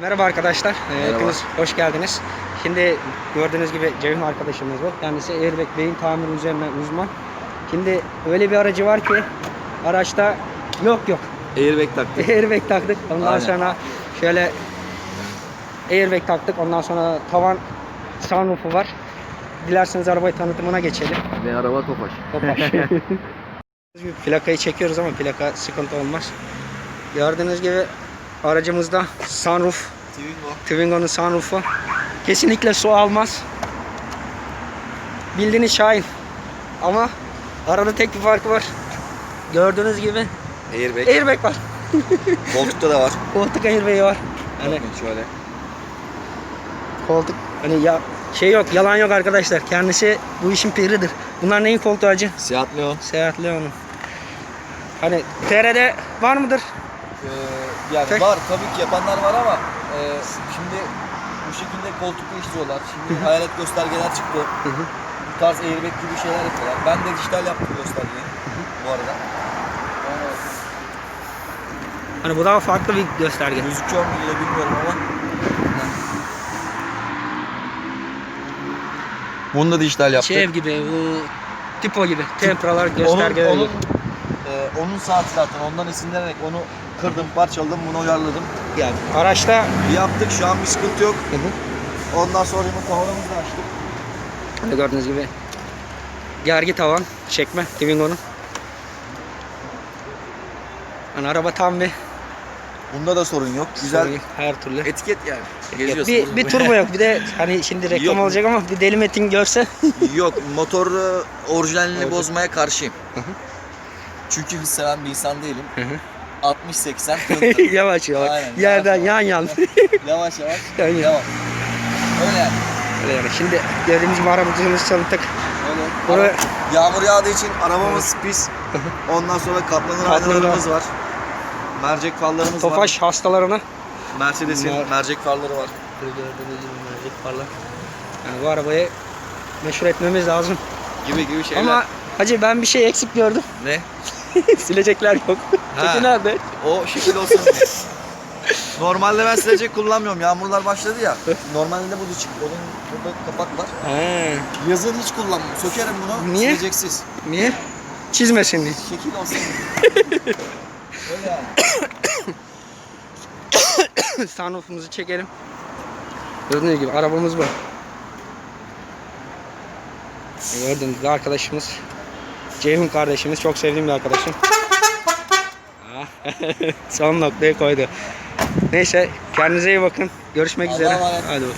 Merhaba arkadaşlar. Ee, Merhaba. Hepiniz hoş geldiniz. Şimdi gördüğünüz gibi Ceyhun arkadaşımız bu. Kendisi airbag beyin tamiri üzerine uzman. Şimdi öyle bir aracı var ki araçta yok yok. Airbag taktık. Airbag taktık. Ondan Aynen. sonra şöyle airbag taktık. Ondan sonra tavan sunroofu var. Dilerseniz arabayı tanıtımına geçelim. Ve araba topaş. Plakayı çekiyoruz ama plaka sıkıntı olmaz. Gördüğünüz gibi aracımızda sunroof Twingo. Twingo'nun sunroofu kesinlikle su almaz. Bildiğiniz Şahin. Ama arada tek bir farkı var. Gördüğünüz gibi Airbag. airbag var. Koltukta da var. Koltuk airbag'i var. Hani Bakın şöyle. koltuk hani ya şey yok, yalan yok arkadaşlar. Kendisi bu işin piridir. Bunlar neyin koltuğu acı? Seat Leon. Seyahat Leon'un. Hani TR'de var mıdır? Ee, yani Tek- var tabii ki yapanlar var ama e, şimdi bu şekilde koltuk değiştiriyorlar. Şimdi hayalet göstergeler çıktı. Hı hı. Bu tarz airbag gibi şeyler yapıyorlar. Ben de dijital yaptım göstergeyi bu arada. Ee, Hani bu daha farklı bir gösterge. gözüküyor mu bile bilmiyorum ama. Bunu da dijital yaptık. Şey gibi bu tipo gibi. Tempralar göstergeler onun, onun, gibi. e, onun saati zaten ondan esinlenerek onu kırdım, parçaladım, bunu uyarladım. Yani araçta Yaptık şu an bir sıkıntı yok. Hı hı. Ondan sonra yine tavanımızı da açtık. Hani gördüğünüz gibi gergi tavan çekme Twingo'nun. Hani araba tam bir Bunda da sorun yok. Güzel sorun, her türlü. etiket yani. Bir, bir turbo yok. Bir de hani şimdi reklam Yok. olacak ama bir deli metin görse yok motor e, orijinalini Orijinal. bozmaya karşıyım. Çünkü hız seven bir insan değilim. Hı hı. 60-80 kırk- yavaş yavaş. Aynen, Yerden yavaş yan yan. yavaş yavaş yan. devam. Öyle yani. Öyle yani. Şimdi gördüğümüz gibi arabamızı tanıttık. Öyle. Bunu- Ara- Yağmur yağdığı için arabamız pis. Ondan sonra katlanır aynalarımız var. Mercek farlarımız var. Tofaş hastalarına Mercedes'in Bunlar- mercek farları var. gördüğünüz mercek parlar. Yani bu arabayı meşhur etmemiz lazım. Gibi gibi şeyler. Ama hacı ben bir şey eksik gördüm. ne? Silecekler yok. Ha. Peki nerede? O şekil olsun diye. Normalde ben silecek kullanmıyorum. Yağmurlar başladı ya. Normalde bu çık. Onun burada kapak var. He. Yazın hiç kullanmam. Sökerim bunu. Niye? Sileceksiz. Niye? Çizmesin diye. Şekil olsun diye. Öyle yani. Sunroofumuzu çekelim. Gördüğünüz gibi arabamız bu. Gördüğünüz gibi arkadaşımız Ceyhun kardeşimiz çok sevdiğim bir arkadaşım. Ah, Son noktayı koydu. Neyse kendinize iyi bakın. Görüşmek Allah'a üzere. emanet. Hadi bakalım.